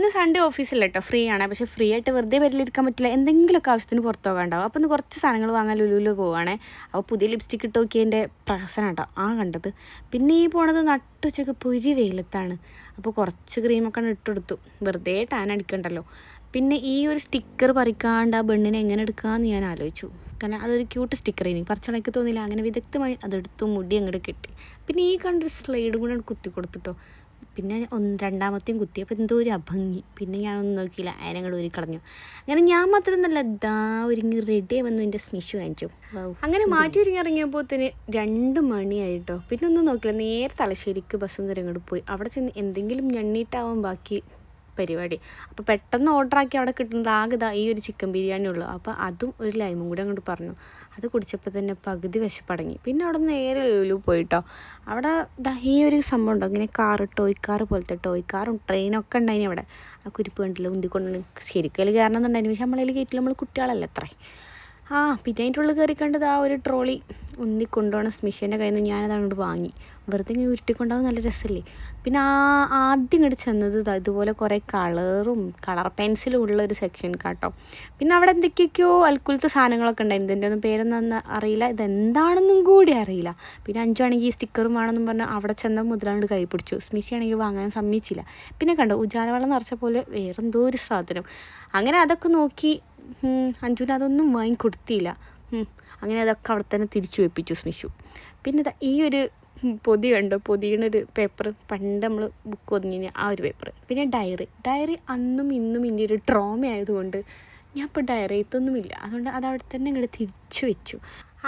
ഇന്ന് സൺഡേ ഓഫീസില്ല കേട്ടോ ഫ്രീ ആണ്. പക്ഷേ ഫ്രീ ആയിട്ട് വെറുതെ വരലിരിക്കാൻ പറ്റില്ല. എന്തെങ്കിലുമൊക്കെ ആവശ്യത്തിന് പുറത്ത് പോകാണ്ടോ അപ്പം ഇന്ന് കുറച്ച് സാധനങ്ങൾ വാങ്ങാൻ ലുലുലു പോവുകയാണേ അപ്പോൾ പുതിയ ലിപ്സ്റ്റിക് ഇട്ട് നോക്കിയതിന്റെ പ്രഹസനം കേട്ടോ. ആ കണ്ടത്. പിന്നെ ഈ പോണത് നട്ടുച്ചക്ക് പൊരി വെയിലത്താണ്. അപ്പോൾ കുറച്ച് ക്രീമൊക്കെ ഇട്ടെടുത്തു വെറുതെ ടാൻ അടിക്കണ്ടല്ലോ. പിന്നെ ഈ ഒരു സ്റ്റിക്കർ പറിക്കാണ്ട് ആ ബണ്ണിനെ എങ്ങനെ എടുക്കാമെന്ന് ഞാൻ ആലോചിച്ചു. കാരണം അതൊരു ക്യൂട്ട് സ്റ്റിക്കർ ഇനി പറിച്ചളയ്ക്ക് തോന്നിയില്ല. അങ്ങനെ വിദഗ്ധമായി അതെടുത്തു. മുടി അങ്ങോട്ട് കെട്ടി. പിന്നെ ഈ കണ്ടൊരു സ്ലൈഡും കൂടെ കുത്തി കൊടുത്തിട്ടോ പിന്നെ ഒന്ന് രണ്ടാമത്തെയും കുത്തി. അപ്പോൾ എന്തോ ഒരു അഭംഗി. പിന്നെ ഞാനൊന്നും നോക്കിയില്ല. അതിനങ്ങോട്ട് ഒരു കളഞ്ഞു അങ്ങനെ ഞാൻ മാത്രം നല്ല ദാ ഒരുങ്ങി റെഡി വന്നു എന്റെ സ്മിഷ് വാങ്ങിച്ചു. അങ്ങനെ മാറ്റി ഒരുങ്ങി ഇറങ്ങിയപ്പോത്തിന് രണ്ട് മണിയായിട്ടോ. പിന്നെ ഒന്നും നോക്കില്ല. നേരെ തലശ്ശേരിക്ക് ബസ്സും കയറി അങ്ങോട്ട് പോയി. അവിടെ ചെന്ന് എന്തെങ്കിലും ഞണ്ണിയിട്ടാവും ബാക്കി പരിപാടി. അപ്പോൾ പെട്ടെന്ന് ഓർഡർ ആക്കി അവിടെ കിട്ടുന്നത് ആകെ ഈ ഒരു ചിക്കൻ ബിരിയാണി ഉള്ളൂ. അപ്പോൾ അതും ഒരു ലൈമും കൂടെ അങ്ങോട്ട് പറഞ്ഞു. അത് കുടിച്ചപ്പോൾ തന്നെ പകുതി വിശപ്പടങ്ങി. പിന്നെ അവിടെ നേരെ ലുലു പോയിട്ടോ. അവിടെ ഈ ഒരു സംഭവം ഉണ്ടോ? ഇങ്ങനെ കാറ് ടോയ് കാറ് പോലത്തെ ടോയ് കാറും ട്രെയിനൊക്കെ ഉണ്ടായിന് അവിടെ. ആ കുരിപ്പ് കണ്ടില്ല? ഉന്തിക്കൊണ്ടാണ് ശരിക്കും അതിൽ കാരണം എന്നുണ്ടായിരുന്നു പക്ഷെ നമ്മളതിൽ കയറ്റില്ല നമ്മൾ കുട്ടികളല്ലേ അത്രേ. ആ പിന്നെ അതിന്റെ ഉള്ളിൽ കയറി കണ്ടത് ആ ഒരു ട്രോളി ഉന്നി കൊണ്ടുപോകണ സ്മിഷേന്റെ കയ്യിൽ നിന്ന് ഞാനത് അങ്ങോട്ട് വാങ്ങി. വെറുതെ ഇങ്ങനെ ഉരുട്ടിക്കൊണ്ടാവും നല്ല രസമല്ലേ? പിന്നെ ആ ആദ്യം ഇങ്ങോട്ട് ചെന്നത് ഇതുപോലെ കുറേ കളറും കളർ പെൻസിലും ഉള്ള ഒരു സെക്ഷൻ കേട്ടോ പിന്നെ അവിടെ എന്തൊക്കെയൊക്കെയോ അൽക്കുലത്തെ സാധനങ്ങളൊക്കെ ഉണ്ടായി ഇതിന്റെ ഒന്നും പേരൊന്നും അറിയില്ല. ഇതെന്താണെന്നും കൂടി അറിയില്ല. പിന്നെ അഞ്ചാണെങ്കിൽ ഈ സ്റ്റിക്കറും വേണമെന്നും പറഞ്ഞാൽ അവിടെ ചെന്ന മുതലാണ്ട് കൈ പിടിച്ചു. സ്മിഷയാണെങ്കിൽ വാങ്ങാൻ സമ്മതിച്ചില്ല. പിന്നെ കണ്ടോ ഉജാലവെള്ളം നിറച്ച പോലെ വേറെന്തോ ഒരു സാധനം. അങ്ങനെ അതൊക്കെ നോക്കി അഞ്ജുന അതൊന്നും വാങ്ങിക്കൊടുത്തില്ല. അങ്ങനെ അതൊക്കെ അവിടെ തന്നെ തിരിച്ചു വെപ്പിച്ചു സ്മിഷു. പിന്നെ ഈ ഒരു പൊതി കണ്ടോ? പൊതിയണൊരു പേപ്പർ പണ്ട് നമ്മൾ ബുക്ക് ഒതുങ്ങി ആ ഒരു പേപ്പർ പിന്നെ ഡയറി ഡയറി അന്നും ഇന്നും ഇന്റെ ഒരു ട്രോമ ആയതുകൊണ്ട് ഞാൻ ഇപ്പോൾ ഡയറി എത്തൊന്നുമില്ല അതുകൊണ്ട് അത് അവിടെ തന്നെ ഇങ്ങോട്ട് തിരിച്ചു വെച്ചു.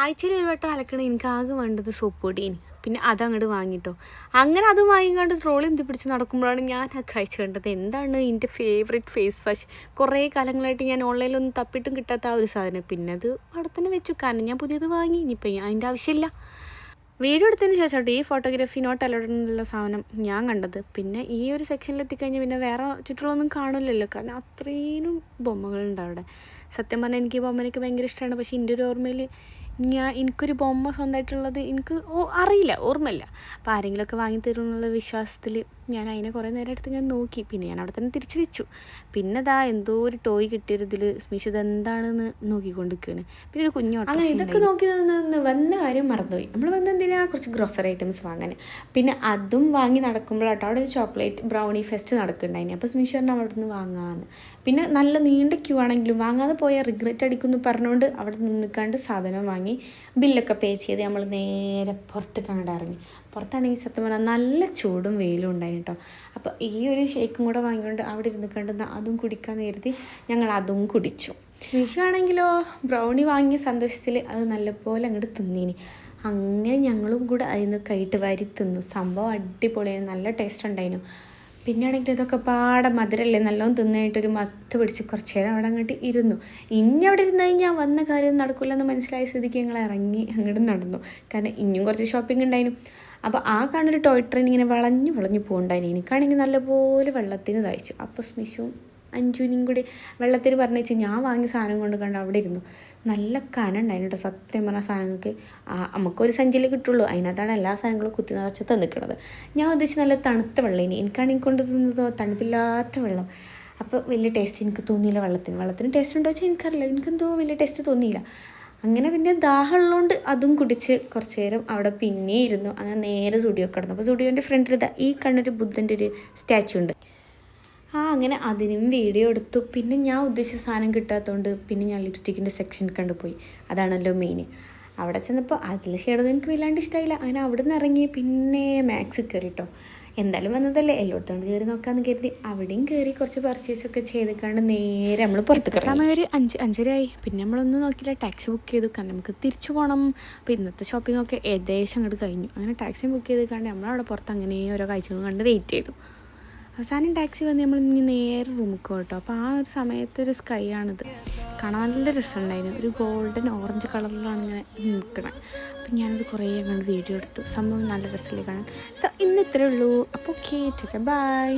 ആഴ്ചയിൽ ഒരു വട്ടം അലക്കണ. എനിക്ക് ആകെ വേണ്ടത് സോപ്പ് പൊടിയിന്. പിന്നെ അതങ്ങോട്ട് വാങ്ങിട്ടോ. അങ്ങനെ അത് വാങ്ങിക്കാണ്ട് ട്രോളി എന്ത് പിടിച്ച് നടക്കുമ്പോഴാണ് ഞാൻ ആ കാഴ്ച കണ്ടത്. എന്താണ് എന്റെ ഫേവറേറ്റ് ഫേസ് വാഷ് കുറേ കാലങ്ങളായിട്ട് ഞാൻ ഓൺലൈനിലൊന്നും തപ്പിട്ടും കിട്ടാത്ത ആ ഒരു സാധനം. പിന്നെ അത് അവിടെ വെച്ചു. കാരണം ഞാൻ പുതിയത് വാങ്ങി. ഇനിയിപ്പോൾ അതിന്റെ ആവശ്യമില്ല. വീഡിയോ എടുത്തതിന് ശേഷം ഈ ഫോട്ടോഗ്രാഫി നോട്ട് അലോഡ് എന്നുള്ള സാധനം ഞാൻ കണ്ടത്. പിന്നെ ഈ ഒരു സെക്ഷനിൽ എത്തിക്കഴിഞ്ഞാൽ പിന്നെ വേറെ ചുറ്റുള്ളൊന്നും കാണില്ലല്ലോ. കാരണം അത്രയും ബൊമ്മകളുണ്ട് അവിടെ. സത്യം പറഞ്ഞാൽ എനിക്ക് ഈ ബൊമ്മനൊക്കെ ഭയങ്കര ഇഷ്ടമാണ് പക്ഷേ എന്റെ ഒരു ഓർമ്മയിൽ ഞാൻ എനിക്കൊരു ബൊമ്മ സ്വന്തമായിട്ടുള്ളത് എനിക്ക് ഓ അറിയില്ല ഓർമ്മയില്ല. അപ്പോൾ ആരെങ്കിലുമൊക്കെ വാങ്ങി തരും എന്നുള്ള വിശ്വാസത്തിൽ ഞാൻ അതിനെ കുറേ നേരം എടുത്ത് ഞാൻ നോക്കി. പിന്നെ ഞാൻ അവിടെ തന്നെ തിരിച്ചു വെച്ചു. പിന്നെ ദാ എന്തോ ഒരു ടോയ് കിട്ടിയൊരിതിൽ സ്മിഷ് ഇത് എന്താണെന്ന് നോക്കിക്കൊണ്ടിരിക്കുകയാണ് പിന്നെ ഒരു കുഞ്ഞോട്ടം അങ്ങനെ ഇതൊക്കെ നോക്കി നിന്ന് വന്ന കാര്യം മറന്നുപോയി. നമ്മൾ വന്ന എന്തിനാ? കുറച്ച് ഗ്രോസറി ഐറ്റംസ് വാങ്ങാൻ പിന്നെ അതും വാങ്ങി നടക്കുമ്പോഴാട്ടോ അവിടെ ഒരു ചോക്ലേറ്റ് ബ്രൗണി ഫെസ്റ്റ് നടക്കുന്നുണ്ടായിന്. അപ്പോൾ സ്മിഷ് പറഞ്ഞാൽ അവിടെ നിന്ന് വാങ്ങാമെന്ന് പിന്നെ നല്ല നീണ്ട ക്യൂ ആണെങ്കിലും വാങ്ങാതെ പോയാൽ റിഗ്രറ്റ് അടിക്കുമെന്ന് പറഞ്ഞുകൊണ്ട് അവിടെ നിന്നിക്കാണ്ട് സാധനം വാങ്ങി ബില്ലൊക്കെ പേ ചെയ്ത് നമ്മൾ നേരെ പുറത്ത് ഇറങ്ങി. പുറത്താണെങ്കിൽ സത്യം പറഞ്ഞാൽ നല്ല ചൂടും വെയിലും ഉണ്ടായിരുന്നു കേട്ടോ അപ്പോൾ ഈ ഒരു ഷേക്കും കൂടെ വാങ്ങിക്കൊണ്ട് അവിടെ ഇരുന്ന് കണ്ട് അതും കുടിക്കാൻ കരുതി ഞങ്ങൾ അതും കുടിച്ചു. സ്മിഷ ബ്രൗണി വാങ്ങിയ സന്തോഷത്തിൽ അത് നല്ലപോലെ അങ്ങോട്ട് തിന്നീനി. അങ്ങനെ ഞങ്ങളും കൂടെ അതിൽ നിന്ന് കൈയിട്ട് വാരി തിന്നു. സംഭവം അടിപൊളിയായിരുന്നു. നല്ല ടേസ്റ്റ് ഉണ്ടായിരുന്നു പിന്നെ ആണെങ്കിൽ ഇതൊക്കെ പാടെ മധുരല്ലേ? നല്ലോണം തിന്നായിട്ടൊരു മത്ത് പിടിച്ച് കുറച്ച് നേരം അവിടെ അങ്ങോട്ട് ഇരുന്നു. ഇനി അവിടെ ഇരുന്ന് കഴിഞ്ഞാൽ വന്ന കാര്യം നടക്കില്ലെന്ന് മനസ്സിലായ സ്ഥിതിക്ക് ഞങ്ങൾ ഇറങ്ങി അങ്ങോട്ട് നടന്നു. കാരണം ഇനിയും കുറച്ച് ഷോപ്പിംഗ് ഉണ്ടായിരുന്നു അപ്പോൾ ആ കാണൊരു ടോയ് ട്രെയിൻ ഇങ്ങനെ വളഞ്ഞു വളഞ്ഞു പോകുന്നുണ്ടായിരുന്നു എനിക്കാണെങ്കിൽ നല്ലപോലെ വെള്ളത്തിന് തയ്ച്ചു അപ്പോൾ സ്മിഷും അഞ്ചുനും കൂടി വെള്ളത്തിന് പറഞ്ഞേച്ച് ഞാൻ വാങ്ങിയ സാധനം കൊണ്ട് കണ്ട അവിടെ ഇരുന്നു. നല്ല കനുണ്ടായിരുന്നു കേട്ടോ സത്യം പറഞ്ഞ സാധനങ്ങൾക്ക് നമുക്കൊരു സഞ്ചിയിൽ കിട്ടുള്ളൂ. അതിനകത്താണ് എല്ലാ സാധനങ്ങളും കുത്തി നിറച്ച് തന്നിക്കണത്. ഞാൻ ഉദ്ദേശിച്ച് നല്ല തണുത്ത വെള്ളം ഇനി. എനിക്കാണെങ്കിൽ കൊണ്ട് തന്നതോ തണുപ്പില്ലാത്ത വെള്ളം. അപ്പോൾ വലിയ ടേസ്റ്റ് എനിക്ക് തോന്നിയില്ല വെള്ളത്തിന്. വെള്ളത്തിന് ടേസ്റ്റ് ഉണ്ടോ വെച്ചാൽ എനിക്കറിയില്ല. എനിക്കെന്തോ വലിയ ടേസ്റ്റ് തോന്നിയില്ല. അങ്ങനെ പിന്നെ ദാഹമുള്ളതുകൊണ്ട് അതും കുടിച്ച് കുറച്ച് നേരം അവിടെ പിന്നെ ഇരുന്നു. അങ്ങനെ നേരെ സ്റ്റുഡിയോ കിടന്നു. അപ്പോൾ സ്റ്റുഡിയോന്റെ ഫ്രണ്ടിൽ ഈ കണ്ണൊരു ബുദ്ധന്റെ ഒരു സ്റ്റാച്ചു ഉണ്ട്. ആ അങ്ങനെ അതിനും വീഡിയോ എടുത്തു. പിന്നെ ഞാൻ ഉദ്ദേശിച്ച സാധനം കിട്ടാത്തതുകൊണ്ട് പിന്നെ ഞാൻ ലിപ്സ്റ്റിക്കിന്റെ സെക്ഷൻ കണ്ടുപോയി അതാണല്ലോ മെയിൻ അവിടെ ചെന്നപ്പോൾ അതിൽ ഷെയ്ഡൊന്നും എനിക്ക് വല്ലാണ്ട് ഇഷ്ടമായില്ല അങ്ങനെ അവിടെ നിന്ന് ഇറങ്ങി പിന്നെ മാക്സ് കയറി കേട്ടോ എന്തായാലും വന്നതല്ലേ. എല്ലായിടത്തോണ്ട് കയറി നോക്കാമെന്ന് കരുതി. അവിടെയും കയറി കുറച്ച് പർച്ചേസ് ഒക്കെ ചെയ്തിക്കാണ്ട് നേരെ നമ്മൾ പുറത്ത് സമയം ഒരു അഞ്ച് അഞ്ചരയായി. പിന്നെ നമ്മളൊന്നും നോക്കിയില്ല. ടാക്സി ബുക്ക് ചെയ്തു. കാരണം നമുക്ക് തിരിച്ചു പോകണം അപ്പോൾ ഇന്നത്തെ ഷോപ്പിംഗ് ഒക്കെ ഏകദേശം അങ്ങോട്ട് കഴിഞ്ഞു. അങ്ങനെ ടാക്സി ബുക്ക് ചെയ്ത് കണ്ട് നമ്മളവിടെ പുറത്ത് അങ്ങനെ ഓരോ കാഴ്ചകളും കണ്ട് വെയിറ്റ് ചെയ്തു. അവസാനം ടാക്സി വന്ന് നമ്മൾ ഇനി നേരെ റൂമിൽ കേട്ടോ അപ്പോൾ ആ ഒരു സമയത്ത് ഒരു സ്കൈ ആണിത്. കാണാൻ നല്ല രസമുണ്ടായിരുന്നു. ഒരു ഗോൾഡൻ ഓറഞ്ച് കളറിലാണ് ഇങ്ങനെ നിൽക്കണത് അപ്പം ഞാനത് കുറേ അങ്ങോട്ട് വീഡിയോ എടുത്തു. സംഭവം നല്ല രസമില്ല കാണാൻ. സോ ഇന്ന് ഇത്രയേ ഉള്ളൂ. അപ്പോൾ ഓക്കെ ചേച്ചാ ബൈ